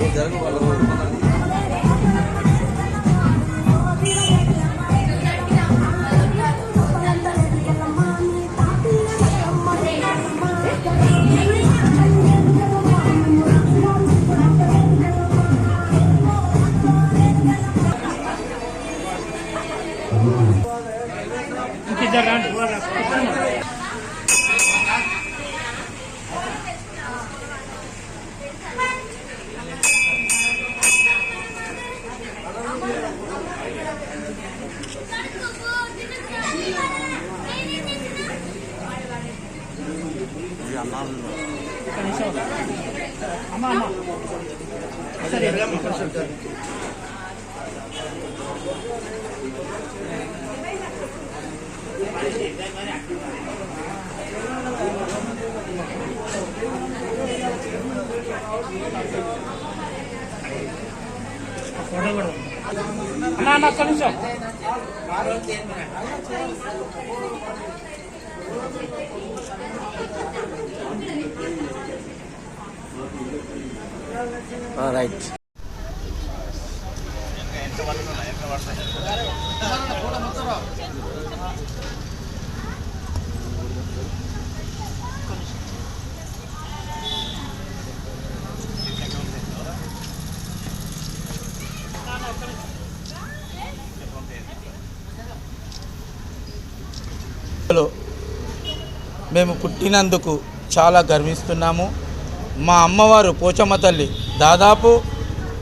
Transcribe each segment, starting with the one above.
మర్చిపోయాను ఏం పెట్టలేదు మన ఉంటే మళ్ళీ మనం అన్నా అన్న ఒక్క నిమిషం రైట్ లో మేము పుట్టినందుకు చాలా గర్విస్తున్నాము. మా అమ్మవారు పోచమ్మ తల్లి దాదాపు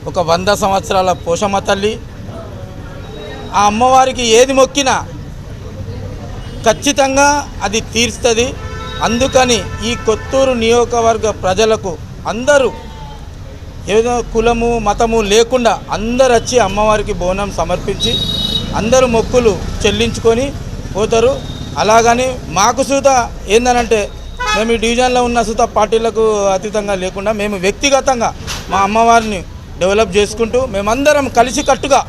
ఒక వంద సంవత్సరాల పోచమ్మ తల్లి. ఆ అమ్మవారికి ఏది మొక్కినా ఖచ్చితంగా అది తీరుస్తుంది. అందుకని ఈ కొత్తూరు నియోజకవర్గ ప్రజలకు అందరూ ఏదో కులము మతము లేకుండా అందరు వచ్చి అమ్మవారికి బోనం సమర్పించి అందరూ మొక్కులు చెల్లించుకొని పోతారు. అలాగని మాకు సూత ఏందనంటే మేము ఈ డివిజన్లో ఉన్న సూత పార్టీలకు అతీతంగా లేకుండా మేము వ్యక్తిగతంగా మా అమ్మవారిని డెవలప్ చేసుకుంటూ మేమందరం కలిసికట్టుగా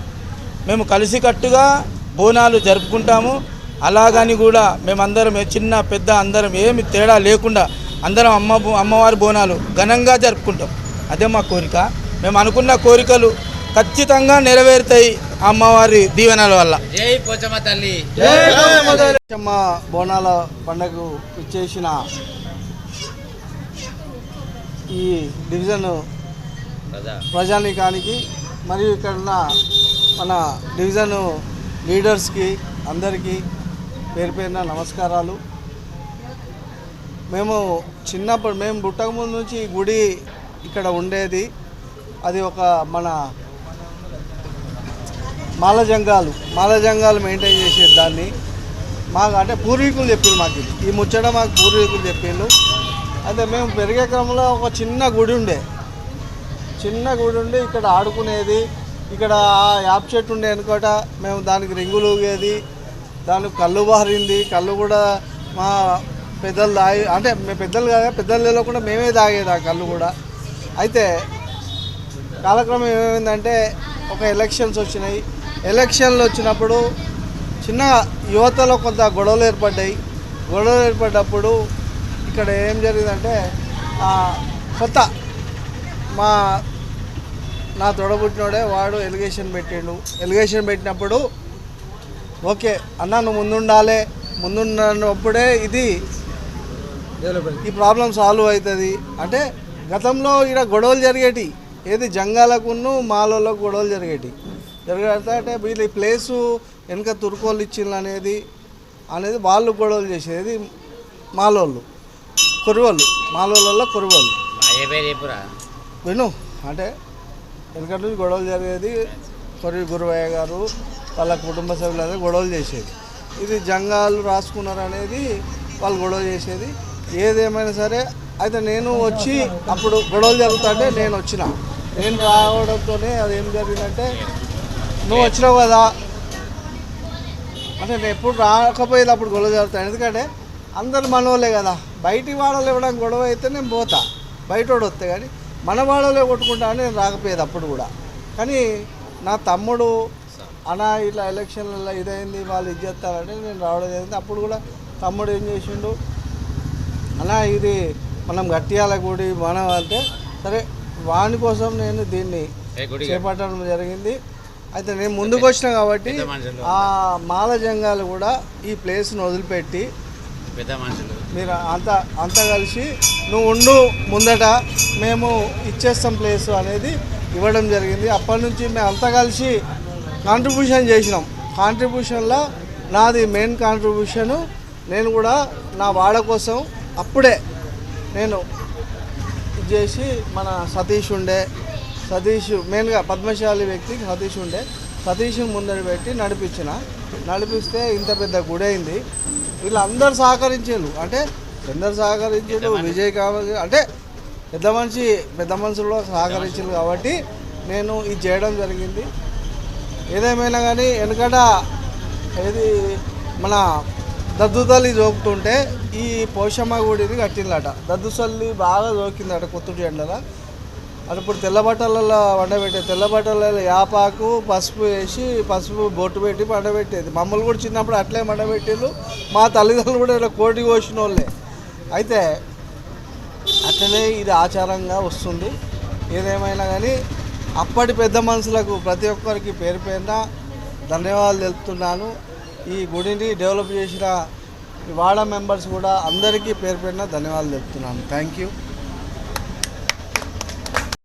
మేము కలిసికట్టుగా బోనాలు జరుపుకుంటాము. అలాగని కూడా మేమందరం చిన్న పెద్ద అందరం ఏమి తేడా లేకుండా అందరం అమ్మ బో- అమ్మవారి బోనాలు ఘనంగా జరుపుకుంటాం. అదే మా కోరిక. మేము అనుకున్న కోరికలు ఖచ్చితంగా నెరవేరుతాయి ఆ అమ్మవారి దీవెనల వల్ల. జై పోచమ్మ తల్లి. అమ్మ బోనాల పండగకు ఇచ్చేసిన ఈ డివిజన్ ప్రజానీకానికి మరియు ఇక్కడ మన డివిజన్ లీడర్స్కి అందరికీ పేరు పేరున నమస్కారాలు. మేము చిన్నప్పుడు మేము పుట్టక ముందు నుంచి గుడి ఇక్కడ ఉండేది అది ఒక మన మాలజంగాలు మాలజంగాలు మెయింటైన్ చేసేది దాన్ని. మాకు అంటే పూర్వీకులు చెప్పిండు మాకు ఇది. ఈ ముచ్చట మాకు పూర్వీకులు చెప్పిండు అయితే మేము పెరిగే క్రమంలో ఒక చిన్న గుడి ఉండే. చిన్న గుడి ఉండి ఇక్కడ ఆడుకునేది. ఇక్కడ ఆ యాప్ చెట్టు ఉండే అనుకోట మేము దానికి రింగులు ఊగేది. దానికి కళ్ళు బారింది. కళ్ళు కూడా మా పెద్దలు తాగి అంటే మేము పెద్దలు కాగా పెద్దలు లేకుండా మేమే తాగేది ఆ కళ్ళు కూడా. అయితే కాలక్రమం ఏమైందంటే ఒక ఎలక్షన్స్ వచ్చినాయి. ఎలక్షన్లు వచ్చినప్పుడు చిన్న యువతలో కొంత గొడవలు ఏర్పడ్డాయి. గొడవలు ఏర్పడ్డప్పుడు ఇక్కడ ఏం జరిగిందంటే ఆ, కొత్త మా నా తొడబుట్టినోడే వాడు ఎలిగేషన్ పెట్టిండు. ఎలిగేషన్ పెట్టినప్పుడు ఓకే అన్న నువ్వు ముందుండాలి. ముందున్నప్పుడే ఇది ఈ ప్రాబ్లం సాల్వ్ అవుతుంది. అంటే గతంలో ఇక్కడ గొడవలు జరిగేటి. ఏది జంగాలకును మాలలో గొడవలు జరిగేటి. జరగతా అంటే వీళ్ళు ఈ ప్లేసు వెనక తుర్కోళ్ళు ఇచ్చిండ్రు అనేది అనేది వాళ్ళు గొడవలు చేసేది మాలోళ్ళు. కొరువళ్ళు. మాలోళ్ళలో కొరువళ్ళు. విను. అంటే వెనకటి నుంచి గొడవలు జరిగేది కొరి గురువయ్య గారు వాళ్ళ కుటుంబ సభ్యులందరూ గొడవలు చేసేది. ఇది జంగాలు రాసుకున్నారు అనేది వాళ్ళు గొడవ చేసేది. ఏదేమైనా సరే అయితే నేను వచ్చి అప్పుడు గొడవలు జరుగుతుంటే నేను వచ్చిన. నేను రావడంతోనే అది ఏం జరిగిందంటే నువ్వు వచ్చినావు కదా. అంటే నేను ఎప్పుడు రాకపోయేది అప్పుడు గొడవ జరుగుతాను ఎందుకంటే అందరు మనవాళ్ళే కదా. బయటి వాడలు ఇవ్వడం గొడవ అయితే నేను పోతా. బయట వస్తే కానీ మన వాళ్ళలో కొట్టుకుంటా అని నేను రాకపోయేది అప్పుడు కూడా. కానీ నా తమ్ముడు అనా ఇట్లా ఎలక్షన్లలో ఇదైంది వాళ్ళు ఇది చేస్తారంటే నేను రావడం జరిగింది. అప్పుడు కూడా తమ్ముడు ఏం చేసిండు అలా ఇది మనం గట్టియాల గుడి మనం అంటే సరే వాని కోసం నేను దీన్ని చేపట్టడం జరిగింది. అయితే నేను ముందుకు వచ్చిన కాబట్టి. ఆ మాల జంగాలు కూడా ఈ ప్లేస్ను వదిలిపెట్టి పెద్ద మనుషులు. మీరు అంత అంతా కలిసి నువ్వు ఉండు ముందట మేము ఇచ్చేస్తాం ప్లేస్ అనేది ఇవ్వడం జరిగింది. అప్పటి నుంచి మేము అంతా కలిసి కాంట్రిబ్యూషన్ చేసినాం. కాంట్రిబ్యూషన్లో నాది మెయిన్ కాంట్రిబ్యూషను నేను కూడా నా వాడ కోసం అప్పుడే నేను ఇది చేసి మన సతీష్ ఉండే. సతీష్ మెయిన్గా పద్మశాలి వ్యక్తి సతీష్ ఉండే. సతీష్ని ముందర పెట్టి నడిపించిన. నడిపిస్తే ఇంత పెద్ద గుడి అయింది వీళ్ళందరూ సహకరించారు. అంటే అందరు సహకరించారు. విజయ్ కావాలి అంటే పెద్ద మనిషి పెద్ద మనుషులు కూడా సహకరించారు కాబట్టి నేను ఇది చేయడం జరిగింది. ఏదేమైనా కానీ వెనకట ఏది మన దద్దుతల్లి జోకుతుంటే ఈ పోషమ్మ గుడిని కట్టిందట. దద్దుసల్లి బాగా జోకిందట కొత్తూరు ఎండల. అది ఇప్పుడు తెల్లబట్టలలో వండబెట్టేది తెల్లబట్టలలో యాపాకు పసుపు వేసి పసుపు బొట్టు పెట్టి వండబెట్టేది మమ్మల్ని కూడా చిన్నప్పుడు అట్లే వండబెట్టిళ్ళు మా తల్లిదండ్రులు కూడా ఇలా కోటి కోసిన వాళ్ళే అయితే అట్లనే ఇది ఆచారంగా వస్తుంది. ఏదేమైనా కానీ అప్పటి పెద్ద మనుషులకు ప్రతి ఒక్కరికి పేరు పేరున ధన్యవాదాలు తెలుపుతున్నాను. ఈ గుడిని డెవలప్ చేసిన వాడ మెంబర్స్ కూడా అందరికీ పేరు పెట్టిన ధన్యవాదాలు చెప్తున్నాను. Thank you.